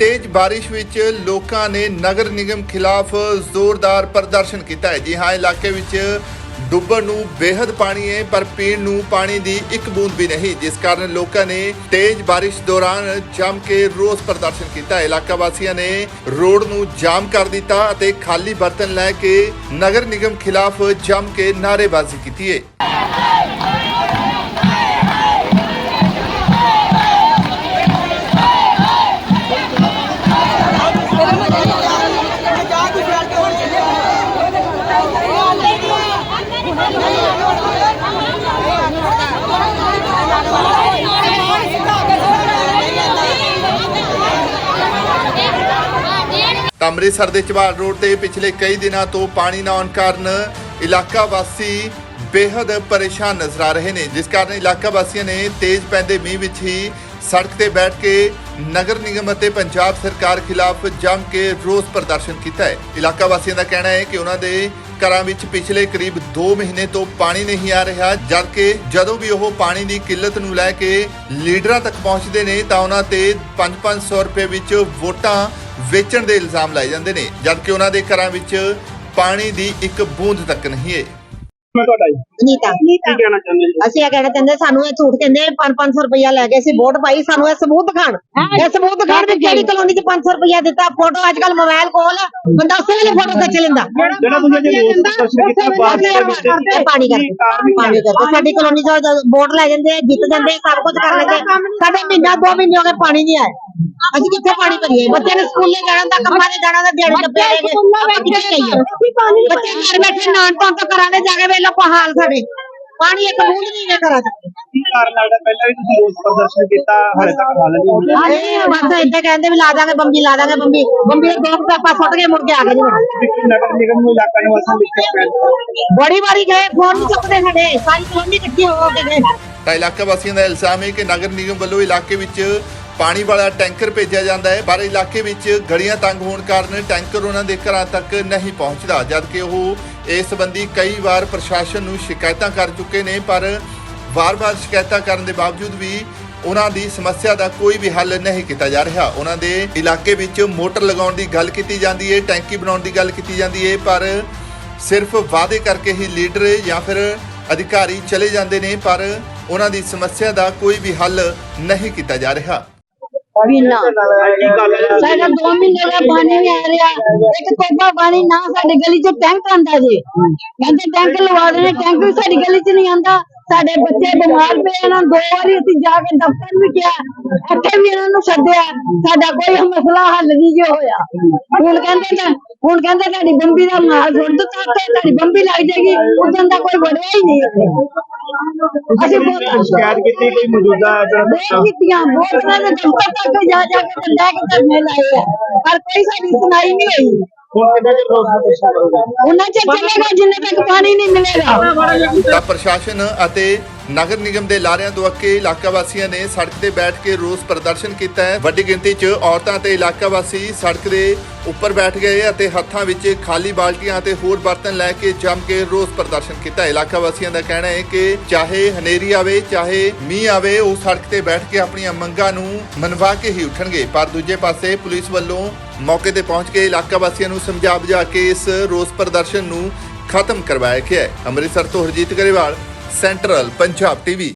ਤੇਜ਼ ਬਾਰਿਸ਼ ਵਿੱਚ ਲੋਕਾਂ ਨੇ ਨਗਰ ਨਿਗਮ ਖਿਲਾਫ ਜ਼ੋਰਦਾਰ ਪ੍ਰਦਰਸ਼ਨ ਕੀਤਾ ਹੈ। ਜੀ ਹਾਂ, ਇਲਾਕੇ ਵਿੱਚ ਡੁੱਬਣ ਨੂੰ ਬੇਹੱਦ ਪਾਣੀ ਹੈ, ਪਰ ਪੀਣ ਨੂੰ ਪਾਣੀ ਦੀ ਇੱਕ ਬੂੰਦ ਵੀ ਨਹੀਂ। ਜਿਸ ਕਾਰਨ ਲੋਕਾਂ ਨੇ ਤੇਜ਼ ਬਾਰਿਸ਼ ਦੌਰਾਨ ਜੰਮ ਕੇ ਰੋਸ ਪ੍ਰਦਰਸ਼ਨ ਕੀਤਾ ਇਲਾਕਾ ਵਾਸੀਆਂ ਨੇ ਰੋਡ ਨੂੰ ਜਾਮ ਕਰ ਦਿੱਤਾ ਅਤੇ ਖਾਲੀ ਬਰਤਨ ਲੈ ਕੇ ਨਗਰ ਨਿਗਮ ਖਿਲਾਫ ਜੰਮ ਕੇ ਨਾਅਰੇਬਾਜ਼ੀ ਕੀਤੀ ਹੈ। ਅੰਮ੍ਰਿਤਸਰ ਦੇ ਚਬਾਲ ਰੋਡ ਤੇ ਪਿਛਲੇ ਕਈ ਦਿਨਾਂ ਤੋਂ ਪਾਣੀ ਨਾ ਆਉਣ ਕਾਰਨ ਇਲਾਕਾ ਵਾਸੀ ਬੇਹੱਦ ਪਰੇਸ਼ਾਨ ਨਜ਼ਰ ਆ ਰਹੇ ਨੇ। ਜਿਸ ਕਾਰਨ ਇਲਾਕਾ ਵਾਸੀਆਂ ਨੇ ਤੇਜ਼ ਪੈਂਦੇ ਮੀਂਹ ਵਿੱਚ ਹੀ ਸੜਕ ਤੇ ਬੈਠ ਕੇ ਨਗਰ ਨਿਗਮ ਅਤੇ ਪੰਜਾਬ ਸਰਕਾਰ ਖਿਲਾਫ ਜੰਮ ਕੇ ਰੋਸ ਪ੍ਰਦਰਸ਼ਨ ਕੀਤਾ ਹੈ। ਇਲਾਕਾ ਵਾਸੀਆਂ ਦਾ ਕਹਿਣਾ ਹੈ ਕਿ ਉਹਨਾਂ ਦੇ ਘਰਾਂ ਵਿੱਚ ਪਿਛਲੇ ਕਰੀਬ 2 ਮਹੀਨੇ ਤੋਂ ਪਾਣੀ ਨਹੀਂ ਆ ਰਿਹਾ। ਜਦਕਿ ਜਦੋਂ ਵੀ ਉਹ ਪਾਣੀ ਦੀ ਕਿੱਲਤ ਨੂੰ ਲੈ ਕੇ ਲੀਡਰਾਂ ਤੱਕ ਪਹੁੰਚਦੇ ਨੇ ਤਾਂ ਉਹਨਾਂ ਤੇ 5-500 ਰੁਪਏ ਵਿੱਚ ਵੋਟਾਂ ਵੇਚਣ ਦੇ ਇਲਜ਼ਾਮ ਲਾਏ ਜਾਂਦੇ ਨੇ, ਜਦਕਿ ਉਹਨਾਂ ਦੇ ਘਰਾਂ ਵਿੱਚ ਪਾਣੀ ਦੀ ਇੱਕ ਬੂੰਦ ਤੱਕ ਨਹੀਂ ਹੈ। ਮੈਂ ਤੁਹਾਡਾ ਜੀ। ਨੀਤਾ। ਕੀ ਕਹਿਣਾ ਚਾਹੁੰਦੇ ਜੀ ਅਸੀਂ ਇਹ ਕਹਿਣਾ ਚਾਹੁੰਦੇ ਸਾਨੂੰ ਇਹ ਝੂਠ ਕਹਿੰਦੇ 5-500 ਰੁਪਇਆ ਲੈ ਕੇ ਅਸੀਂ ਵੋਟ ਪਾਈ ਸਾਨੂੰ ਇਹ ਸਬੂਤ ਦਿਖਾਣ ਇਹ ਸਬੂਤ ਦਿਖਾਣ ਵੀ ਕਿਹੜੀ ਕਲੋਨੀ 'ਚ 500 ਰੁਪਇਆ ਦਿੱਤਾ? ਫੋਟੋ ਅੱਜ ਕੱਲ ਮੋਬਾਈਲ ਕੋਲ ਆ, ਬੰਦਾ ਉਸੇ ਵੇਲੇ ਫੋਟੋ ਖਿੱਚ ਲੈਂਦਾ। ਜਿਹੜਾ ਤੁਸੀਂ ਅੱਜ ਰੋਸ ਪ੍ਰਦਰਸ਼ਨ ਕੀਤਾ ਬਾਰਿਸ਼ ਦੇ ਵਿੱਚ ਇਹ ਪਾਣੀ ਕਰਕੇ ਪਾਣੀ ਕਰਕੇ। ਸਾਡੀ ਕਲੋਨੀ 'ਚ ਵੋਟ ਲੈ ਜਾਂਦੇ ਆ, ਜਿੱਤ ਜਾਂਦੇ ਆ, ਸਭ ਕੁਝ ਕਰ ਲੈਂਦੇ ਆ। ਸਾਡੇ ਮਹੀਨਾ ਦੋ ਮਹੀਨੇ ਹੋ ਗਏ ਪਾਣੀ ਨਹੀਂ ਆਇਆ। ਅਸੀਂ ਕਿੱਥੇ ਪਾਣੀ ਭਰੀਏ? ਬੱਚੇ ਨੇ ਸਕੂਲੇ ਜਾਣਾ ਤਾਂ ਕੰਮਾਂ ਤੇ ਜਾਣਾ ਤਾਂ ਦਿਹਾੜੀ ਆਪਾਂ ਕਿੱਥੇ ਜਾਈਏ? ਬੱਚੇ ਘਰ ਬੈਠੇ ਨਾਨ ਤੋਂ ਤਾਂ ਕਰਾਂਗੇ ਜਾ ਕੇ ਵੇਲੋ ਹਾਲ ਸਾਡੇ ਪਾਣੀ ਇੱਕ ਬੂੰਦ ਨਹੀਂ ਹੈ ਘਰਾਂ 'ਚ ਕੀ ਕਾਰਨ ਲੱਗਦਾ? ਪਹਿਲਾਂ ਵੀ ਤੁਸੀਂ ਰੋਸ ਪ੍ਰਦਰਸ਼ਨ ਕੀਤਾ ਹਲੇ ਤੱਕ ਹੱਲ ਨਹੀਂ ਹੋਇਆ। ਅਰੇ ਬਸ ਏਦਾਂ ਕਹਿੰਦੇ ਵੀ ਲਾ ਦਾਂਗੇ ਬੰਬੀ ਲਾ ਦਾਂਗੇ ਬੰਬੀ। ਬੰਬੀ ਦੇ ਦੋ ਪਾਪਾ ਸੁੱਟ ਕੇ ਮੁੜ ਕੇ ਆ ਗਏ ਜੀ। ਨਗਰ ਨਿਗਮ ਨੂੰ ਇਲਾਕਾ ਨੂੰ ਦਿੱਕਤ ਪੈ ਬੜੀ ਵਾਰੀ ਗਏ ਫੋਨ ਨਹੀਂ ਚੁੱਕਦੇ ਸਾਡੇ। ਸਾਰੀ ਕਲੋਨੀ ਇਕੱਠੀ ਹੋ ਕੇ ਗਏ। ਤਾਂ ਇਲਾਕਾ ਵਾਸੀਆਂ ਦਾ ਇਲਜ਼ਾਮ ਹੈ ਕਿ ਨਗਰ ਨਿਗਮ ਵੱਲੋਂ ਇਲਾਕੇ ਵਿੱਚ ਪਾਣੀ ਵਾਲਾ ਟੈਂਕਰ ਭੇਜਿਆ ਜਾਂਦਾ ਹੈ, ਪਰ ਇਲਾਕੇ ਵਿੱਚ ਗਲੀਆਂ ਤੰਗ ਹੋਣ ਕਾਰਨ ਟੈਂਕਰ ਉਹਨਾਂ ਦੇ ਘਰਾਂ ਤੱਕ ਨਹੀਂ ਪਹੁੰਚਦਾ, ਜਦਕਿ ਉਹ ਇਸ ਸੰਬੰਧੀ ਕਈ ਵਾਰ ਪ੍ਰਸ਼ਾਸਨ ਨੂੰ ਸ਼ਿਕਾਇਤਾਂ ਕਰ ਚੁੱਕੇ ਨੇ, ਪਰ ਵਾਰ-ਵਾਰ ਸ਼ਿਕਾਇਤਾਂ ਕਰਨ ਦੇ ਬਾਵਜੂਦ ਵੀ ਉਹਨਾਂ ਦੀ ਸਮੱਸਿਆ ਦਾ ਕੋਈ ਵੀ ਹੱਲ ਨਹੀਂ ਕੀਤਾ ਜਾ ਰਿਹਾ। ਉਹਨਾਂ ਦੇ ਇਲਾਕੇ ਵਿੱਚ ਮੋਟਰ ਲਗਾਉਣ ਦੀ ਗੱਲ ਕੀਤੀ ਜਾਂਦੀ ਹੈ, ਟੈਂਕੀ ਬਣਾਉਣ ਦੀ ਗੱਲ ਕੀਤੀ ਜਾਂਦੀ ਹੈ, ਪਰ ਸਿਰਫ ਵਾਅਦੇ ਕਰਕੇ ਹੀ ਲੀਡਰ ਜਾਂ ਫਿਰ ਅਧਿਕਾਰੀ ਚਲੇ ਜਾਂਦੇ ਨੇ, ਪਰ ਉਹਨਾਂ ਦੀ ਸਮੱਸਿਆ ਦਾ ਕੋਈ ਵੀ ਹੱਲ ਨਹੀਂ ਕੀਤਾ ਜਾ ਰਿਹਾ। ਮਹੀਨਾ ਕੀ ਗੱਲ ਹੈ? ਸਾਡਾ 2 ਮਹੀਨੇ ਦਾ ਪਾਣੀ ਨਹੀਂ ਆ ਰਿਹਾ। ਇੱਕ ਕੋਪਾ ਪਾਣੀ ਨਾ ਸਾਡੀ ਗਲੀ 'ਚ ਟੈਂਕ ਆਂਦਾ ਜੀ। ਕਹਿੰਦੇ ਟੈਂਕ ਲਵਾ ਦੇਣੇ ਟੈਂਕ ਵੀ ਸਾਡੀ ਗਲੀ 'ਚ ਨਹੀਂ ਆਂਦਾ ਸਾਡੇ ਬੱਚੇ ਬਿਮਾਰ ਪਏ ਇਹਨਾਂ ਨੂੰ ਦੋ ਵਾਰੀ ਅਸੀਂ ਜਾ ਕੇ ਦਫ਼ਤਰ ਵੀ ਗਿਆ ਇੱਥੇ ਵੀ ਇਹਨਾਂ ਨੂੰ ਸੱਦਿਆ ਸਾਡਾ ਕੋਈ ਮਸਲਾ ਹੱਲ ਨਹੀਂ ਜੇ ਹੋਇਆ। ਹੁਣ ਕਹਿੰਦੇ ਤਾਂ ਹੁਣ ਕਹਿੰਦੇ ਤੁਹਾਡੀ ਬੰਬੀ ਦਾ ਮਾਲ ਸੁੱਟ ਦਿੱਤਾ ਤੇ ਤੁਹਾਡੀ ਬੰਬੀ ਲੱਗ ਜਾਏਗੀ ਉਦੋਂ ਦਾ ਕੋਈ ਵੜਿਆ ਹੀ ਨਹੀਂ ਇੱਥੇ। ਅਸੀਂ ਬਹੁਤ ਸ਼ਿਕਾਇਤ ਕੀਤੀ ਕੋਈ ਮੌਜੂਦਾ ਜਿਹੜਾ ਬਹੁਤ ਕੀਤੀਆਂ ਬਹੁਤ ਤਰ੍ਹਾਂ ਦੇ ਦਫ਼ਤਰ ਤੱਕ ਜਾ ਜਾ ਕੇ ਤੇ ਲੈ ਕੇ ਧਰਨੇ ਲਾਏ ਆ। ਪਰ ਕੋਈ ਸਾਡੀ ਸੁਣਾਈ ਨਹੀਂ ਹੋਈ। ਹੁਣ ਰੋਸ ਉਹਨਾਂ ਚੱਲੇਗਾ ਜਿੰਨੇ ਤੱਕ ਪਾਣੀ ਨਹੀਂ ਮਿਲੇਗਾ? ਤਾਂ ਪ੍ਰਸ਼ਾਸਨ ਅਤੇ ਨਗਰ ਨਿਗਮ ਦੇ ਲਾਰਿਆਂ ਦੁਆਕੇ ਇਲਾਕਾ ਵਾਸੀਆਂ ਨੇ ਸੜਕ ਤੇ ਬੈਠ ਕੇ ਰੋਸ ਪ੍ਰਦਰਸ਼ਨ ਕੀਤਾ ਹੈ। ਵੱਡੀ ਗਿਣਤੀ 'ਚ ਔਰਤਾਂ ਤੇ ਇਲਾਕਾ ਵਾਸੀ ਸੜਕ ਦੇ ਉੱਪਰ ਬੈਠ ਗਏ ਅਤੇ ਹੱਥਾਂ ਵਿੱਚ ਖਾਲੀ ਬਾਲਟੀਆਂ ਅਤੇ ਹੋਰ ਬਰਤਨ ਲੈ ਕੇ ਜੰਮ ਕੇ ਰੋਸ ਪ੍ਰਦਰਸ਼ਨ ਕੀਤਾ। ਇਲਾਕਾ ਵਾਸੀਆਂ ਦਾ ਕਹਿਣਾ ਹੈ ਕਿ ਚਾਹੇ ਹਨੇਰੀ ਆਵੇ, ਚਾਹੇ ਮੀਂਹ ਆਵੇ, ਉਹ ਸੜਕ ਤੇ ਬੈਠ ਕੇ ਆਪਣੀਆਂ ਮੰਗਾਂ ਨੂੰ ਮਨਵਾ ਕੇ ਹੀ ਉੱਠਣਗੇ। ਪਰ ਦੂਜੇ ਪਾਸੇ ਪੁਲਿਸ ਵੱਲੋਂ ਮੌਕੇ ਤੇ ਪਹੁੰਚ ਕੇ ਇਲਾਕਾ ਵਾਸੀਆਂ ਨੂੰ ਸਮਝਾ ਬੁਝਾ ਕੇ ਇਸ ਰੋਸ ਪ੍ਰਦਰਸ਼ਨ ਨੂੰ ਖਤਮ ਕਰਵਾਇਆ ਗਿਆ ਹੈ। ਅੰਮ੍ਰਿਤਸਰ ਤੋਂ ਹਰਜੀਤ ਗਰੇਵਾਲ ਸੈਂਟਰਲ ਪੰਜਾਬ ਟੀਵੀ